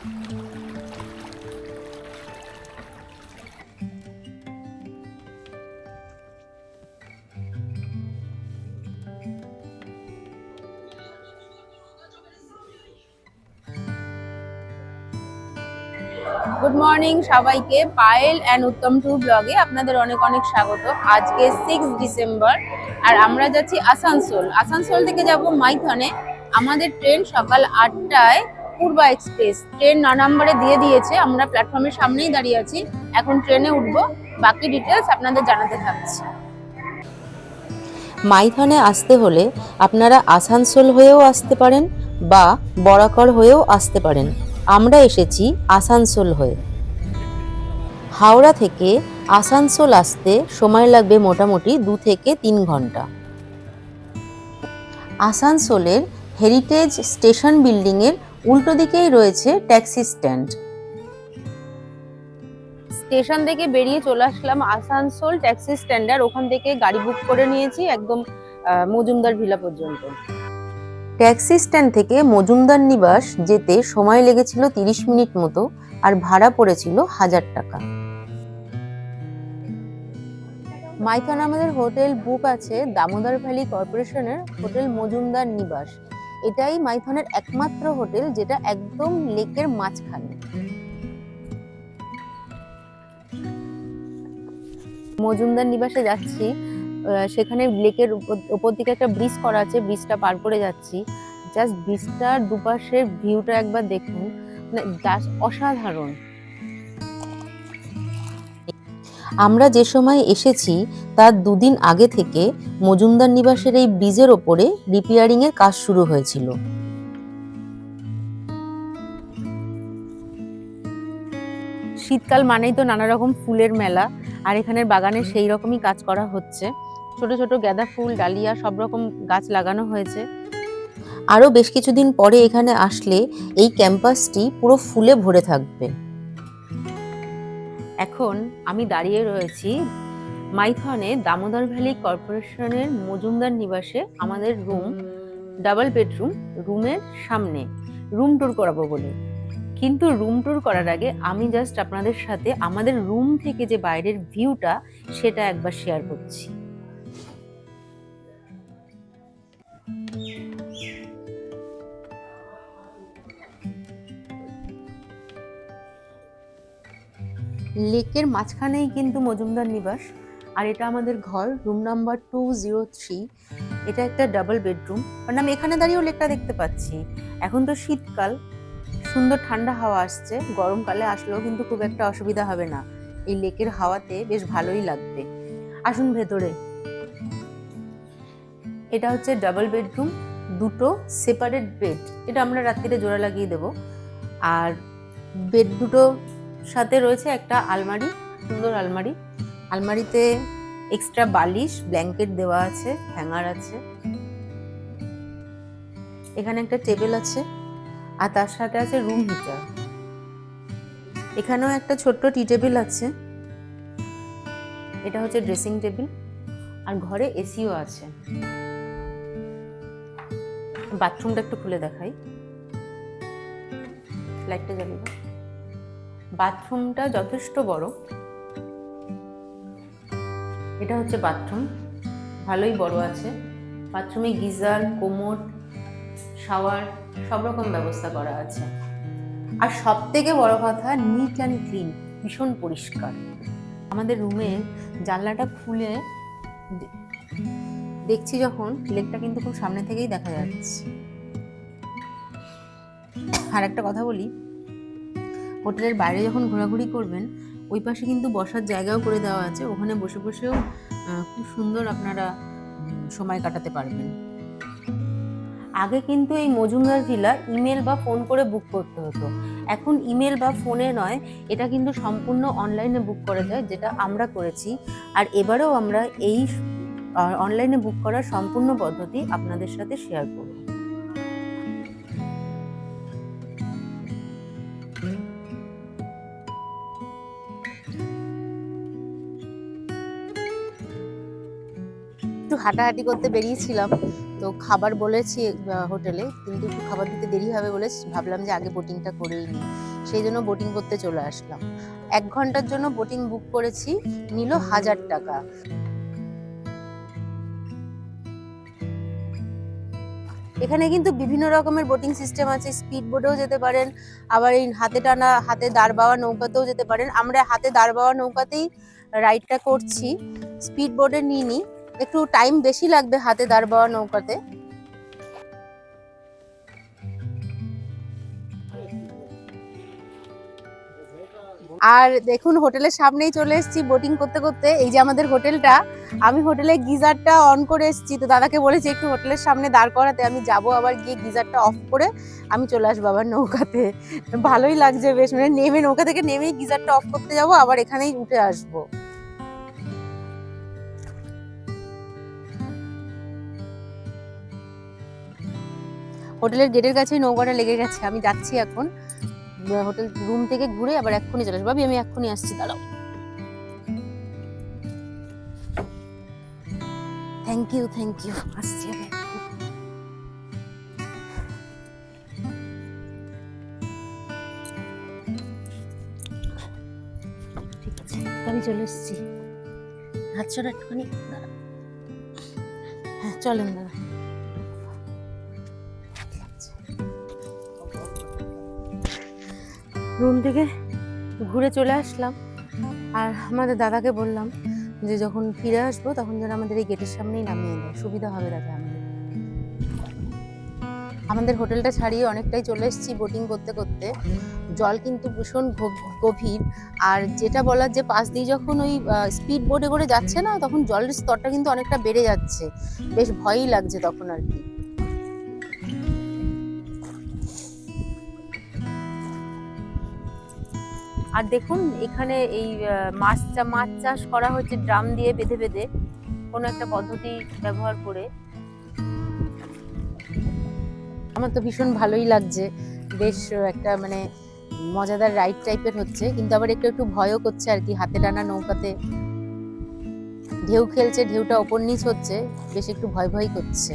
Good morning সবাইকে। Payel and Uttam two ব্লগে আপনাদের অনেক অনেক স্বাগত। আজকে সিক্স ডিসেম্বর আর আমরা যাচ্ছি আসানসোল। আসানসোল থেকে যাব মাইথনে। আমাদের ট্রেন সকাল আটটায় পূর্বা এক্সপ্রেস ট্রেন ন নম্বরে দিয়ে দিয়েছে, আমরা প্ল্যাটফর্মের সামনেই দাঁড়িয়ে আছি। এখন ট্রেনে উঠবো, বাকি ডিটেলস আপনাদের জানাতে থাকছি। মাইথনে আসতে হলে আপনারা আসানসোল হয়েও আসতে পারেন বা বরাকর হয়েও আসতে পারেন। আমরা এসেছি আসানসোল হয়ে। হাওড়া থেকে আসানসোল আসতে সময় লাগবে মোটামুটি দু থেকে তিন ঘণ্টা। আসানসোলের হেরিটেজ স্টেশন বিল্ডিংয়ের উল্টো দিকেই রয়েছে ট্যাক্সি স্ট্যান্ড। স্টেশন থেকে বেরিয়ে চলে আসলাম আসানসোল ট্যাক্সি স্ট্যান্ডার। ওখান থেকে গাড়ি বুক করে নিয়েছি একদম মজুমদার ভিলা পর্যন্ত। ট্যাক্সি স্ট্যান্ড থেকে মজুমদার নিবাস যেতে সময় লেগেছিল তিরিশ মিনিট মতো আর ভাড়া পড়েছিল হাজার টাকা। মাইথন আমাদের হোটেল বুক আছে দামোদর ভ্যালি কর্পোরেশনের হোটেল মজুমদার নিবাস। এটাই মাইথনের একমাত্র হোটেল যেটা একদম লেকের মাঝখানে। মজুমদার নিবাসে যাচ্ছি সেখানে লেকের উপর- দিকে একটা ব্রিজ করা আছে ব্রিজটা পার করে যাচ্ছি। জাস্ট ব্রিজটার দুপাশের ভিউটা একবার দেখুন মানে অসাধারণ। আমরা যে সময় এসেছি তার দুদিন আগে থেকে মজুমদার নিবাসের এই ব্রিজের ওপরে রিপেয়ারিং এর কাজ শুরু হয়েছিল। শীতকাল মানেই তো নানা রকম ফুলের মেলা আর এখানের বাগানে সেই রকমই কাজ করা হচ্ছে। ছোট ছোট গাঁদা ফুল ডালিয়া সব রকম গাছ লাগানো হয়েছে। আরও বেশ কিছুদিন পরে এখানে আসলে এই ক্যাম্পাসটি পুরো ফুলে ভরে থাকবে। এখন আমি দাঁড়িয়ে রয়েছি মাইথনে দামোদর ভ্যালি কর্পোরেশনের মজুমদার নিবাসে আমাদের রুম, ডাবল বেডরুম, রুমের সামনে। রুম ট্যুর করাবো বলে। কিন্তু রুম টুর করার আগে আমি জাস্ট আপনাদের সাথে আমাদের রুম থেকে যে বাইরের ভিউটা সেটা একবার শেয়ার করছি। লেকের মাঝখানেই কিন্তু মজুমদার নিবাস। আর এটা আমাদের ঘর room number two zero three এটা একটা ডাবল বেডরুম কারণ আমি এখানে দাঁড়িয়েও লেকটা দেখতে পাচ্ছি। এখন তো শীতকাল, সুন্দর ঠান্ডা হাওয়া আসছে। গরমকালে আসলেও কিন্তু খুব একটা অসুবিধা হবে না। এই লেকের হাওয়াতে বেশ ভালোই লাগবে। আসুন ভেতরে। এটা হচ্ছে ডাবল বেডরুম দুটো সেপারেট বেড এটা আমরা রাত্রিরে জোড়া লাগিয়ে দেব। আর বেড দুটো সাথে রয়েছে একটা আলমারি, সুন্দর আলমারি। আলমারিতে এক্সট্রা বালিশ ব্ল্যাঙ্কেট দেওয়া আছে হ্যাঙ্গার আছে। এখানে একটা টেবিল আছে, আর তার সাথে আছে রুম হিটার এখানেও একটা ছোট্ট টি টেবিল আছে। এটা হচ্ছে ড্রেসিং টেবিল আর ঘরে এসিও আছে। বাথরুমটা একটু খুলে দেখাই। লাইটটা জ্বালিয়ে। বাথরুমটা যথেষ্ট বড়। এটা হচ্ছে বাথরুম। ভালোই বড় আছে। বাথরুমে গিজার কোমোড শাওয়ার, সব রকম ব্যবস্থা করা আছে। আর সব থেকে বড় কথা নিট অ্যান্ড ক্লিন ভীষণ পরিষ্কার। আমাদের রুমে জানলাটা খুলে দেখছি যখন, লেকটা কিন্তু খুব সামনে থেকেই দেখা যাচ্ছে। আর একটা কথা বলি হোটেলের বাইরে যখন ঘোরাঘুরি করবেন, ওই পাশে কিন্তু বসার জায়গাও করে দেওয়া আছে। ওখানে বসে বসেও খুব সুন্দর আপনারা সময় কাটাতে পারবেন। আগে কিন্তু এই মজুমদার ভিলা ইমেল বা ফোন করে বুক করতে হতো। এখন ইমেল বা ফোনে নয়, এটা কিন্তু সম্পূর্ণ অনলাইনে বুক করা যায়, যেটা আমরা করেছি। আর এবারেও আমরা এই অনলাইনে বুক করার সম্পূর্ণ পদ্ধতি আপনাদের সাথে শেয়ার করব। একটু হাঁটাহাঁটি করতে বেরিয়েছিলাম, তো খাবার বলেছি হোটেলে, কিন্তু একটু খাবার দিতে দেরি হবে বলে ভাবলাম যে আগে বোটিংটা করেই নিই। সেই জন্য বোটিং করতে চলে আসলাম। এক ঘণ্টার জন্য বোটিং বুক করেছি, নিল হাজার টাকা। এখানে কিন্তু বিভিন্ন রকমের বোটিং সিস্টেম আছে স্পিড বোটেও যেতে পারেন, আবার এই হাতে টানা, হাতে দাঁড় বাওয়া নৌকাতেও যেতে পারেন। আমরা হাতে দাঁড় বাওয়া নৌকাতেই রাইডটা করছি স্পিড বোটে নিইনি। একটু টাইম বেশি লাগবে হাতে দাঁড় বাওয়া নৌকাতে। আর দেখুন, হোটেলের সামনেই চলে এসেছি বোটিং করতে করতে। এই যে আমাদের হোটেলটা, আমি হোটেলে গিজারটা অন করে এসেছি। তো দাদাকে বলেছি, একটু হোটেলের সামনে দাঁড় করাতে, আমি যাব আবার গিয়ে গিজারটা অফ করে আমি চলে আসব আবার নৌকাতে। ভালোই লাগছে বেশ মানে নেমে, নৌকা থেকে নেমেই গিজারটা অফ করতে যাব, আবার এখানেই উঠে আসব। হোটেলের গেটের কাছেই নৌকাটা লেগে গেছে। আমি যাচ্ছি এখন হোটেল রুম থেকে ঘুরে আবার এক্ষুনি চলে আসব। আমি এক্ষুনি আসছি, দাঁড়াও। থ্যাংক ইউ থ্যাংক ইউ আসছি আমি আমি চলে এসেছি। হাত ছড়া একটুখানি হ্যাঁ চলেন দাদা রুম থেকে ঘুরে চলে আসলাম। আর আমাদের দাদাকে বললাম যে যখন ফিরে আসব তখন যেন আমাদের এই গেটের সামনেই নামিয়ে দেয় সুবিধা হবে দাদা আমাদের। আমাদের হোটেলটা ছাড়িয়ে অনেকটাই চলে এসেছি বোটিং করতে করতে। জল কিন্তু ভীষণ গভ- গভীর। আর যেটা বলার যে পাশ দিয়ে যখন ওই স্পিড বোটে করে যাচ্ছে না, তখন জলের স্তরটা কিন্তু অনেকটা বেড়ে যাচ্ছে। বেশ ভয়ই লাগছে তখন আর কি। আর দেখুন, এখানে এই মাছ মাছ চাষ করা হচ্ছে ড্রাম দিয়ে বেঁধে বেঁধে, কোনো একটা পদ্ধতি ব্যবহার করে। আমার তো ভীষণ ভালোই লাগছে। বেশ একটা মানে মজাদার রাইড টাইপের হচ্ছে, কিন্তু আবার একটু একটু ভয়ও করছে আর কি, হাতে টানা নৌকাতে। ঢেউ খেলছে, ঢেউটা ওপর নিচ হচ্ছে, বেশ একটু ভয় ভয় করছে।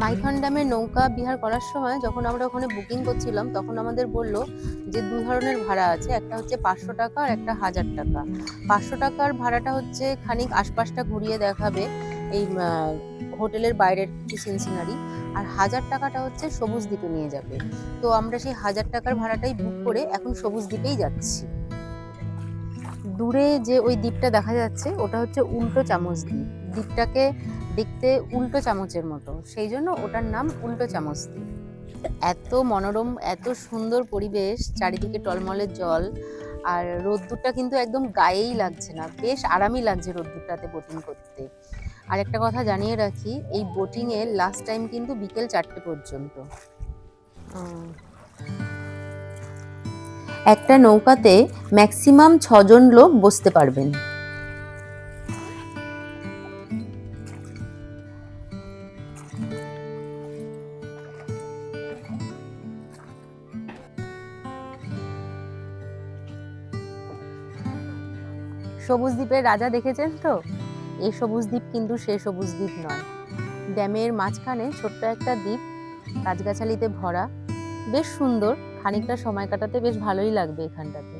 মাইথন ড্যামে নৌকা বিহার করার সময় যখন আমরা ওখানে বুকিং করছিলাম, তখন আমাদের বলল যে দু ধরনের ভাড়া আছে। একটা হচ্ছে পাঁচশো টাকা আর একটা হাজার টাকা। পাঁচশো টাকার ভাড়াটা হচ্ছে খানিক আশপাশটা ঘুরিয়ে দেখাবে এই হোটেলের বাইরের কিছু সিন সিনারি আর হাজার টাকাটা হচ্ছে সবুজ দ্বীপে নিয়ে যাবে। তো আমরা সেই হাজার টাকার ভাড়াটাই বুক করে এখন সবুজ দ্বীপেই যাচ্ছি। দূরে যে ওই দ্বীপটা দেখা যাচ্ছে, ওটা হচ্ছে উল্টো চামচ দ্বীপ। দ্বীপটাকে দেখতে উল্টো চামচের মতো। সেই জন্য ওটার নাম উল্টো চামচ দ্বীপ এত মনোরম এত সুন্দর পরিবেশ চারিদিকে টলমলের জল আর রোদ্দুরটা কিন্তু একদম গায়েই লাগছে না। বেশ আরামই লাগছে রোদ্দুরটাতে বোটিং করতে। আর একটা কথা জানিয়ে রাখি এই বোটিং এর লাস্ট টাইম কিন্তু বিকেল চারটে পর্যন্ত। একটা নৌকাতে ম্যাক্সিমাম ছজন লোক বসতে পারবেন। দ্বীপের রাজা দেখেছেন তো? এই সবুজ দ্বীপ কিন্তু সে সবুজ দ্বীপ নয়। ড্যামের মাঝখানে ছোট্ট একটা দ্বীপ, গাছগাছালিতে ভরা, বেশ সুন্দর, খানিকটা সময় কাটাতে বেশ ভালোই লাগবে এখানটাতে।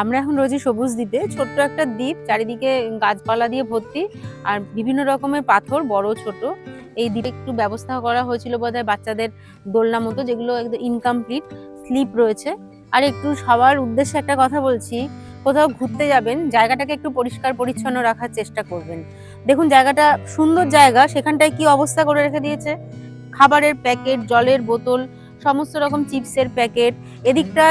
আমরা এখন রয়েছি সবুজ দ্বীপে। ছোট্ট একটা দ্বীপ, চারিদিকে গাছপালা দিয়ে ভর্তি, আর বিভিন্ন রকমের পাথর, বড়, ছোট। এই দ্বীপে একটু ব্যবস্থা করা হয়েছিল বোধহয় বাচ্চাদের দোলনা মতো, যেগুলো একদম ইনকমপ্লিট স্লিপ রয়েছে। আর একটু সবার উদ্দেশ্যে একটা কথা বলছি, কোথাও ঘুরতে যাবেন, জায়গাটাকে একটু পরিষ্কার পরিচ্ছন্ন রাখার চেষ্টা করবেন। দেখুন, জায়গাটা সুন্দর জায়গা, সেখানটায় কি অবস্থা করে রেখে দিয়েছে? খাবারের প্যাকেট, জলের বোতল, সমস্ত রকম চিপসের প্যাকেট, এদিকটা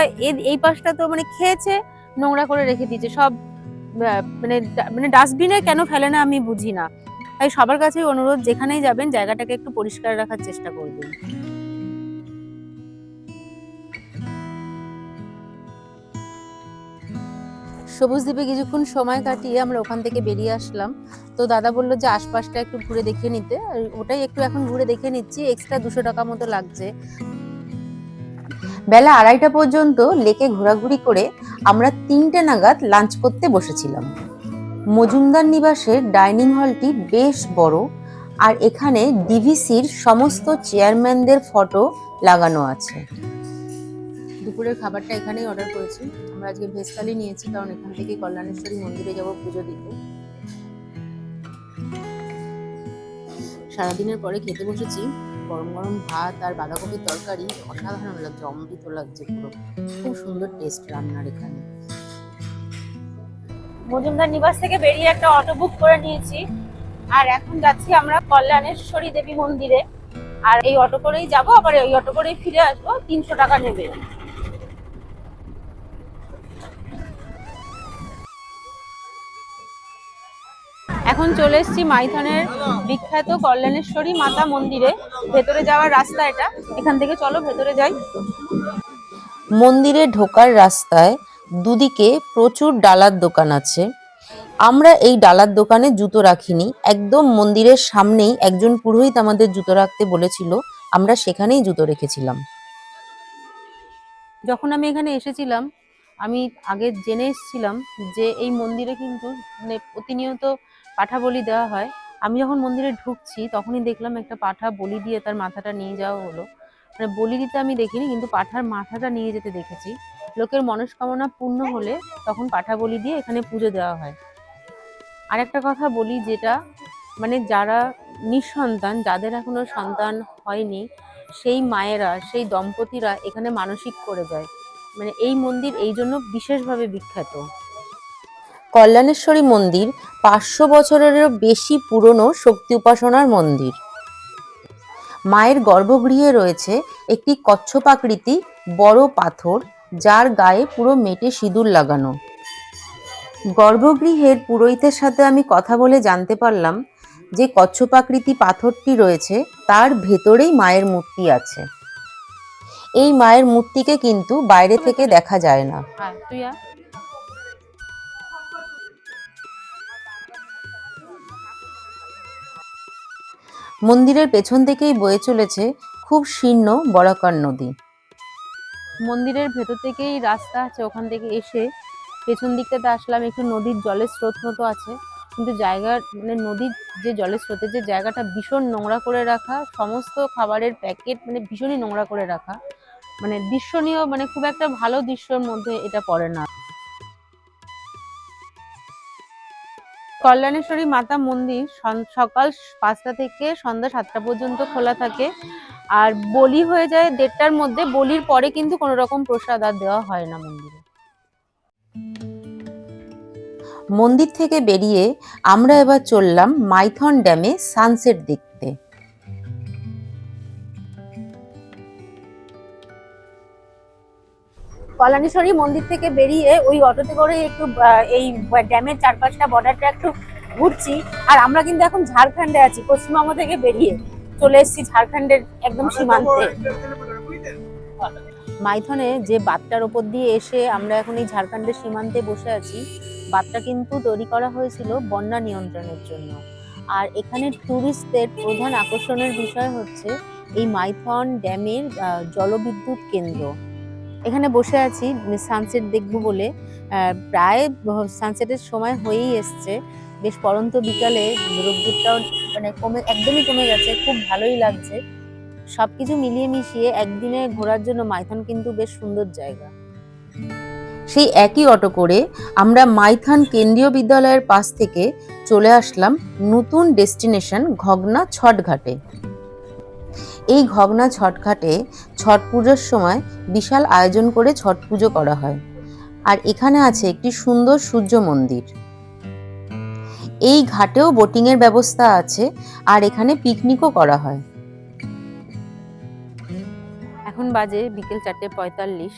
এই পাশটা তো মানে খেয়েছে, নোংরা করে রেখে দিয়েছে। সব মানে মানে ডাস্টবিনে কেন ফেলে না আমি বুঝি না। তাই সবার কাছেই অনুরোধ, যেখানেই যাবেন জায়গাটাকে একটু পরিষ্কার রাখার চেষ্টা করবেন। সবুজ দ্বীপে কিছুক্ষণ সময় কাটিয়ে আমরা ওখান থেকে বেরিয়ে আসলাম। তো দাদা বলল যে আশপাশটা একটু ঘুরে দেখে নিতে। আর ওটাই একটু এখন ঘুরে দেখে নিচ্ছি এক্সট্রা দুশো টাকা মতো লাগছে। বেলা আড়াইটা পর্যন্ত লেকে ঘোরাঘুরি করে আমরা তিনটে নাগাদ লাঞ্চ করতে বসেছিলাম। মজুমদার নিবাসের ডাইনিং হলটি বেশ বড়, আর এখানে ডিভিসির সমস্ত চেয়ারম্যানদের ফটো লাগানো আছে। দুপুরের খাবারটা এখানেই অর্ডার করেছি। আমরা আজকে ভেজ থালি নিয়েছি, কারণ এখান থেকে কল্যাণেশ্বরী মন্দিরে যাব পুজো দিতে। সারাদিনের পরে খেতে বসেছি। গরম গরম ভাত আর বাঁধাকপির তরকারি, অসাধারণ লাগছে, অমৃত লাগছে পুরো। খুব সুন্দর টেস্ট রান্নার এখানে। মজুমদার নিবাস থেকে বেরিয়ে একটা অটো বুক করে নিয়েছি। আর এখন যাচ্ছি আমরা কল্যাণেশ্বরী দেবী মন্দিরে। আর এই অটো করেই যাব, আবার এই অটো করেই ফিরে আসব। তিনশো টাকা নেবে। এখন চলে এসছি মাইথনের বিখ্যাত কল্যাণেশ্বরী মাতা মন্দিরে। ভেতরে যাওয়ার রাস্তা এটা। এখান থেকে চলো, ভেতরে যাই। মন্দিরে ঢোকার রাস্তায় দুদিকে প্রচুর ডালার দোকান আছে। আমরা এই ডালার দোকানে জুতো রাখিনি। একদম মন্দিরের সামনেই একজন পুরোহিত আমাদের জুতো রাখতে বলেছিল, আমরা সেখানেই জুতো রেখেছিলাম। যখন আমি এখানে এসেছিলাম, আমি আগে জেনে এসেছিলাম যে এই মন্দিরে কিন্তু মানে প্রতিনিয়ত পাঠা বলি দেওয়া হয়। আমি যখন মন্দিরে ঢুকছি, তখনই দেখলাম একটা পাঠা বলি দিয়ে তার মাথাটা নিয়ে যাওয়া হলো। মানে বলি দিতে আমি দেখিনি, কিন্তু পাঠার মাথাটা নিয়ে যেতে দেখেছি। লোকের মনস্কামনা পূর্ণ হলে তখন পাঠা বলি দিয়ে এখানে পুজো দেওয়া হয়। আর একটা কথা বলি যেটা মানে যারা নিঃসন্তান, যাদের এখনও সন্তান হয়নি, সেই মায়েরা, সেই দম্পতিরা এখানে মানসিক করে যায়। মানে এই মন্দির এই জন্য বিশেষভাবে বিখ্যাত। কল্যাণেশ্বরী মন্দির পাঁচশো বছরেরও বেশি পুরনো শক্তি উপাসনার মন্দির। মায়ের গর্ভগৃহে রয়েছে একটি কচ্ছপাকৃতি বড় পাথর যার গায়ে পুরো মেটে সিঁদুর লাগানো। গর্ভগৃহের পুরোহিতের সাথে আমি কথা বলে জানতে পারলাম যে কচ্ছপাকৃতি পাথরটি রয়েছে তার ভেতরেই মায়ের মূর্তি আছে। এই মায়ের মূর্তিকে কিন্তু বাইরে থেকে দেখা যায় না। মন্দিরের পেছন থেকেই বয়ে চলেছে খুব শীর্ণ বরাকর নদী। মন্দিরের ভেতর থেকেই রাস্তা আছে, ওখান থেকে এসে পেছন দিকটাতে আসলাম, একটু নদীর জলের স্রোত মতো আছে। কিন্তু জায়গার মানে নদীর যে জলের স্রোতের যে জায়গাটা ভীষণ নোংরা করে রাখা, সমস্ত খাবারের প্যাকেট মানে ভীষণই নোংরা করে রাখা। মানে দৃশ্যনীয় মানে খুব একটা ভালো দৃশ্যর মধ্যে এটা পড়ে না। কল্যাণেশ্বরী মাতা মন্দির সকাল পাঁচটা থেকে সন্ধ্যা সাতটা পর্যন্ত খোলা থাকে। আর বলি হয়ে যায় দেড়টার মধ্যে, বলির পরে কিন্তু কোনো রকম প্রসাদ আর দেওয়া হয় না মন্দিরে। মন্দির থেকে বেরিয়ে আমরা এবার চললাম মাইথন ড্যামে সানসেট দেখতে। কল্যাণেশ্বরী মন্দির থেকে বেরিয়ে ওই অটোতে করে একটু এই ড্যামের চারপাশটা বর্ডারটা একটু ঘুরছি। আর আমরা কিন্তু এখন ঝাড়খণ্ডে আছি, পশ্চিমবঙ্গ থেকে বেরিয়ে। চলে এসেছি ঝাড়খণ্ডের একদম সীমান্তে। মাইথনে যে বাঁধটার ওপর দিয়ে এসে আমরা এখন এই ঝাড়খণ্ডের সীমান্তে বসে আছি বাঁধটা কিন্তু তৈরি করা হয়েছিল বন্যা নিয়ন্ত্রণের জন্য। আর এখানে ট্যুরিস্টদের প্রধান আকর্ষণের বিষয় হচ্ছে এই মাইথন ড্যামের আহ, জলবিদ্যুৎ কেন্দ্র। এখানে বসে আছি সানসেট দেখব বলে। আহ, প্রায় সানসেটের সময় হয়েই এসছে। বেশ পরন্ত বিকালে রোদ্দুরটাও মানে কমে, একদমই কমে গেছে, খুব ভালোই লাগছে। সবকিছু মিলিয়ে মিশিয়ে একদিনে ঘোরার জন্য মাইথন কিন্তু বেশ সুন্দর জায়গা। সেই একই অটো করে আমরা মাইথান কেন্দ্রীয় বিদ্যালয়ের পাশ থেকে চলে আসলাম নতুন ডেস্টিনেশন ঘগনা ছটঘাটে। এই ঘগনা ছটঘাটে ছট পুজোর সময় বিশাল আয়োজন করে ছট পুজো করা হয়। আর এখানে আছে একটি সুন্দর সূর্য মন্দির। এই ঘাটেও বোটিংয়ের ব্যবস্থা আছে আর এখানে পিকনিকও করা হয়। এখন বাজে বিকেল চারটে পঁয়তাল্লিশ।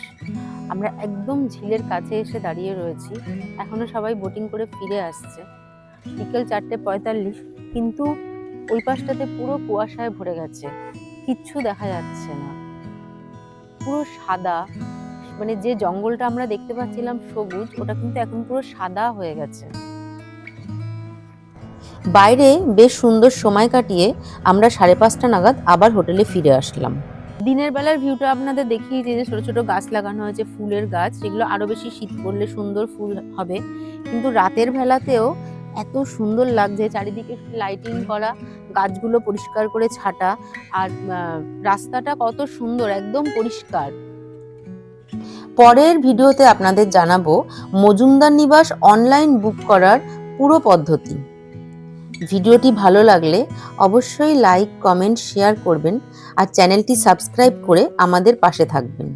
আমরা একদম ঝিলের কাছে এসে দাঁড়িয়ে রয়েছি। এখনও সবাই বোটিং করে ফিরে আসছে। বিকেল চারটে পঁয়তাল্লিশ, কিন্তু ওই পাশটাতে পুরো কুয়াশায় ভরে গেছে। কিচ্ছু দেখা যাচ্ছে না। পুরো সাদা মানে যে জঙ্গলটা আমরা দেখতে পাচ্ছিলাম সবুজ, ওটা কিন্তু এখন পুরো সাদা হয়ে গেছে। বাইরে বেশ সুন্দর সময় কাটিয়ে আমরা সাড়ে পাঁচটা নাগাদ আবার হোটেলে ফিরে আসলাম। দিনের বেলার ভিউটা আপনাদের দেখিয়েছি যে ছোট ছোট গাছ লাগানো হয়েছে ফুলের গাছ। সেগুলো আরও বেশি শীত পড়লে সুন্দর ফুল হবে। কিন্তু রাতের বেলাতেও এত সুন্দর লাগছে চারিদিকে লাইটিং করা গাছগুলো পরিষ্কার করে ছাটা। আর রাস্তাটা কত সুন্দর একদম পরিষ্কার। পরের ভিডিওতে আপনাদের জানাব মজুমদার নিবাস অনলাইন বুক করার পুরো পদ্ধতি। ভিডিওটি ভালো লাগলে অবশ্যই লাইক, কমেন্ট, শেয়ার করবেন আর চ্যানেলটি সাবস্ক্রাইব করে আমাদের পাশে থাকবেন।